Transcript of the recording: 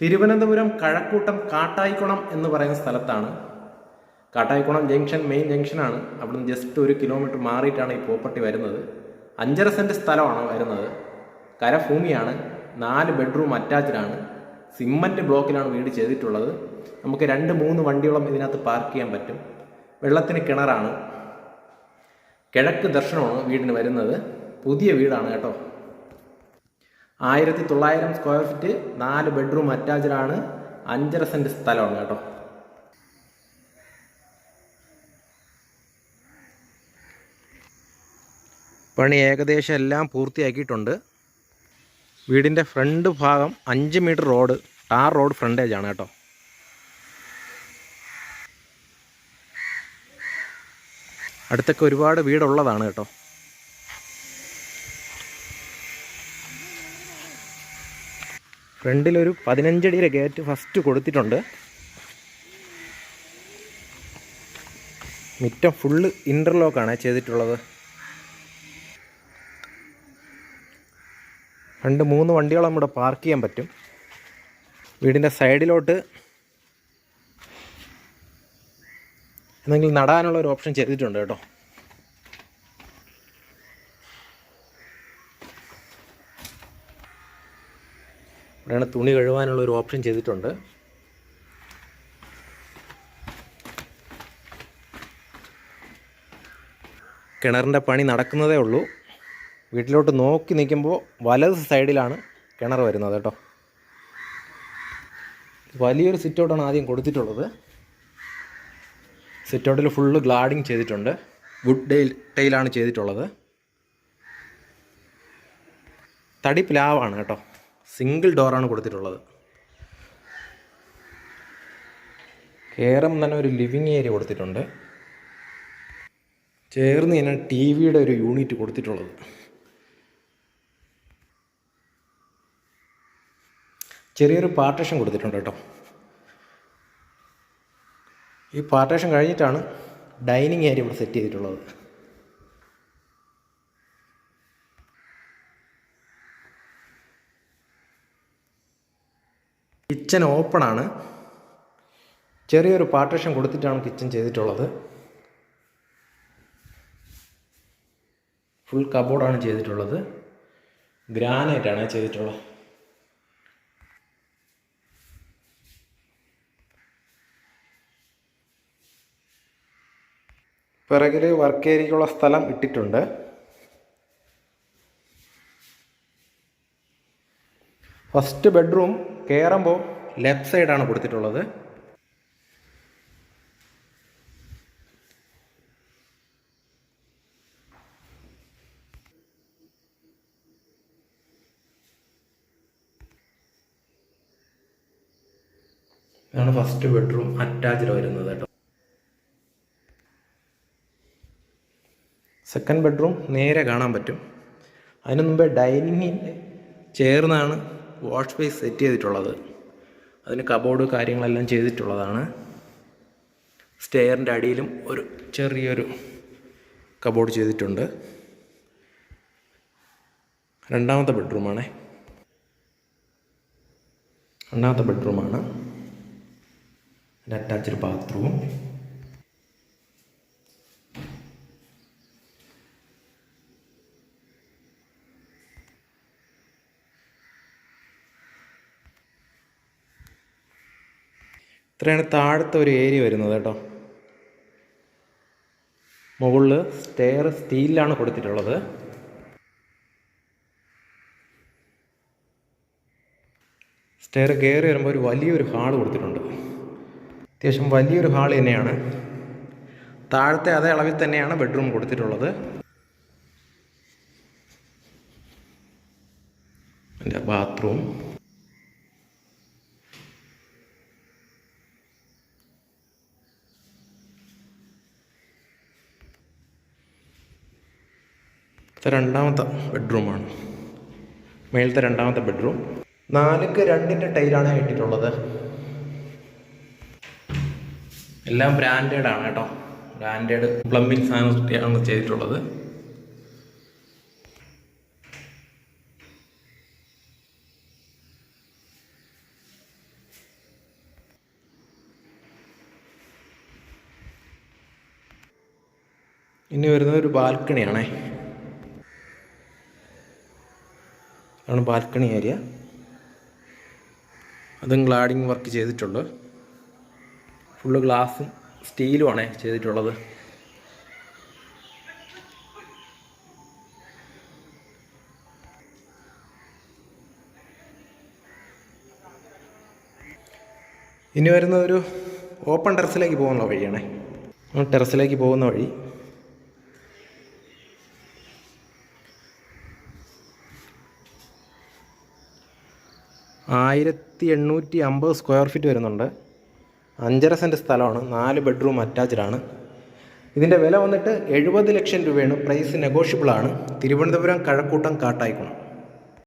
തിരുവനന്തപുരം കഴക്കൂട്ടം കാട്ടായിക്കുളം എന്ന് പറയുന്ന സ്ഥലത്താണ്. കാട്ടായിക്കുളം ജംഗ്ഷൻ മെയിൻ ജംഗ്ഷനാണ്. അവിടുന്ന് ജസ്റ്റ് ഒരു കിലോമീറ്റർ മാറിയിട്ടാണ് ഈ പ്രോപ്പർട്ടി വരുന്നത്. അഞ്ചര സെന്റ് സ്ഥലമാണ് വരുന്നത്. കരഭൂമിയാണ്. നാല് ബെഡ്റൂം അറ്റാച്ച്ഡാണ്. സിമ്മന്റ് ബ്ലോക്കിലാണ് വീട് ചെയ്തിട്ടുള്ളത്. നമുക്ക് രണ്ട് മൂന്ന് വണ്ടിയോളം ഇതിനകത്ത് പാർക്ക് ചെയ്യാൻ പറ്റും. വെള്ളത്തിന് കിണറാണ്. കിഴക്ക് ദർശനമാണ് വീടിന് വരുന്നത്. പുതിയ വീടാണ് കേട്ടോ. ആയിരത്തി തൊള്ളായിരം സ്ക്വയർ ഫീറ്റ് നാല് ബെഡ്റൂം അറ്റാച്ച്ഡാണ് അഞ്ചര സെന്റ് സ്ഥലമാണ് കേട്ടോ. പണി ഏകദേശം എല്ലാം പൂർത്തിയാക്കിയിട്ടുണ്ട്. വീടിന്റെ ഫ്രണ്ട് ഭാഗം അഞ്ച് metre road tar road frontage ആണ് കേട്ടോ. അടുത്തൊക്കെ ഒരുപാട് വീടുള്ളതാണ് കേട്ടോ. ഫ്രണ്ടിലൊരു പതിനഞ്ചടിയുടെ ഗേറ്റ് ഫസ്റ്റ് കൊടുത്തിട്ടുണ്ട്. മിറ്റം ഫുള്ള് ഇന്റർലോക്കാണ് ചെയ്തിട്ടുള്ളത്. രണ്ട് മൂന്ന് വണ്ടികളും ഇവിടെ പാർക്ക് ചെയ്യാൻ പറ്റും. വീടിന്റെ സൈഡിലോട്ട് എന്തെങ്കിലും നടാനുള്ള ഒരു ഓപ്ഷൻ ചെയ്തിട്ടുണ്ട് കേട്ടോ. ഇവിടെയാണ് തുണി കഴുകാനുള്ള ഒരു ഓപ്ഷൻ ചെയ്തിട്ടുണ്ട്. കിണറിന്റെ പണി നടക്കുന്നതേ ഉള്ളൂ. വീട്ടിലോട്ട് നോക്കി നിൽക്കുമ്പോൾ വലത് സൈഡിലാണ് കിണർ വരുന്നത് കേട്ടോ. വലിയൊരു സിറ്റൗട്ടാണ് ആദ്യം കൊടുത്തിട്ടുള്ളത്. സിറ്റൗട്ടിൽ ഫുള്ള് ഗ്ലാഡിങ് ചെയ്തിട്ടുണ്ട്. വുഡ് ഡെയിൽ ടൈലാണ് ചെയ്തിട്ടുള്ളത്. തടി പ്ലാവാണ് കേട്ടോ. സിംഗിൾ ഡോറാണ് കൊടുത്തിട്ടുള്ളത്. കയറും തന്നെ ഒരു ലിവിങ് ഏരിയ കൊടുത്തിട്ടുണ്ട്. ചേർന്ന് തന്നെ ടി വിയുടെ ഒരു യൂണിറ്റ് കൊടുത്തിട്ടുള്ളത്. ചെറിയൊരു പാർട്ടേഷൻ കൊടുത്തിട്ടുണ്ട് കേട്ടോ. ഈ പാർട്ടേഷൻ കഴിഞ്ഞിട്ടാണ് ഡൈനിങ് ഏരിയ ഇവിടെ സെറ്റ് ചെയ്തിട്ടുള്ളത്. കിച്ചൺ ഓപ്പണാണ് ചെറിയൊരു പാർട്ടീഷൻ കൊടുത്തിട്ടാണ് കിച്ചൺ ചെയ്തിട്ടുള്ളത്. ഫുൾ കബോർഡാണ് ചെയ്തിട്ടുള്ളത്. ഗ്രാനൈറ്റാണ് ചെയ്തിട്ടുള്ളത്. പിറകിൽ വർക്ക് ഏരിയയ്ക്കുള്ള സ്ഥലം ഇട്ടിട്ടുണ്ട്. ഫസ്റ്റ് ബെഡ്റൂം കയറുമ്പോൾ ലെഫ്റ്റ് സൈഡാണ് കൊടുത്തിട്ടുള്ളത്. ഇതാണ് ഫസ്റ്റ് ബെഡ്റൂം അറ്റാച്ച്ഡ് വരുന്നത് കേട്ടോ. സെക്കൻഡ് ബെഡ്റൂം നേരെ കാണാൻ പറ്റും. അതിനു മുമ്പേ ഡൈനിങ്ങിന്റെ ചേർന്നാണ് വാഷ് സ്പേസ് സെറ്റ് ചെയ്തിട്ടുള്ളത്. അതിന് കബോർഡ് കാര്യങ്ങളെല്ലാം ചെയ്തിട്ടുള്ളതാണ്. സ്റ്റെയറിന്റെ അടിയിലും ഒരു ചെറിയൊരു കബോർഡ് ചെയ്തിട്ടുണ്ട്. രണ്ടാമത്തെ ബെഡ്റൂമാണേ. രണ്ടാമത്തെ ബെഡ്റൂമാണ്. അറ്റാച്ച്ഡ് ബാത്റൂം ഇത്രയാണ് താഴത്തെ ഒരു ഏരിയ വരുന്നത് കേട്ടോ. മുകളിൽ സ്റ്റെയർ സ്റ്റീലിലാണ് കൊടുത്തിട്ടുള്ളത്. സ്റ്റെയർ കയറി വരുമ്പോൾ ഒരു വലിയൊരു ഹാൾ കൊടുത്തിട്ടുണ്ട്. അത്യാവശ്യം വലിയൊരു ഹാൾ തന്നെയാണ്. താഴത്തെ അതേ അളവിൽ തന്നെയാണ് ബെഡ്റൂം കൊടുത്തിട്ടുള്ളത്. എന്റെ ബാത്റൂം ഇത് രണ്ടാമത്തെ ബെഡ്റൂമാണ്. മേളത്തെ രണ്ടാമത്തെ ബെഡ്റൂം. നാലുക്ക് രണ്ടിന്റെ ടൈലാണ് കിട്ടിയിട്ടുള്ളത്. എല്ലാം ബ്രാൻഡഡ് ആണ് കേട്ടോ. ബ്രാൻഡഡ് പ്ലംബിംഗ് സാധനമാണ് ചെയ്തിട്ടുള്ളത്. ഇനി വരുന്നത് ഒരു ബാൽക്കണിയാണേ. ആണ് ബാൽക്കണി ഏരിയ. അതും ഗ്ലാഡിങ് വർക്ക് ചെയ്തിട്ടുണ്ട്. ഫുള്ള് ഗ്ലാസും സ്റ്റീലുമാണ് ചെയ്തിട്ടുള്ളത്. ഇനി വരുന്ന ഒരു ഓപ്പൺ ടെറസിലേക്ക് പോകുന്ന വഴിയാണേ. ടെറസിലേക്ക് പോകുന്ന വഴി ആയിരത്തി എണ്ണൂറ്റി അമ്പത് സ്ക്വയർ ഫീറ്റ് വരുന്നുണ്ട്. അഞ്ചര സെന്റ് സ്ഥലമാണ്. നാല് ബെഡ്റൂം അറ്റാച്ച്ഡാണ് ഇതിന്റെ വില വന്നിട്ട് എഴുപത് ലക്ഷം രൂപയാണ്. പ്രൈസ് നെഗോഷ്യബിളാണ് തിരുവനന്തപുരം കഴക്കൂട്ടം കാട്ടായിക്കുണം.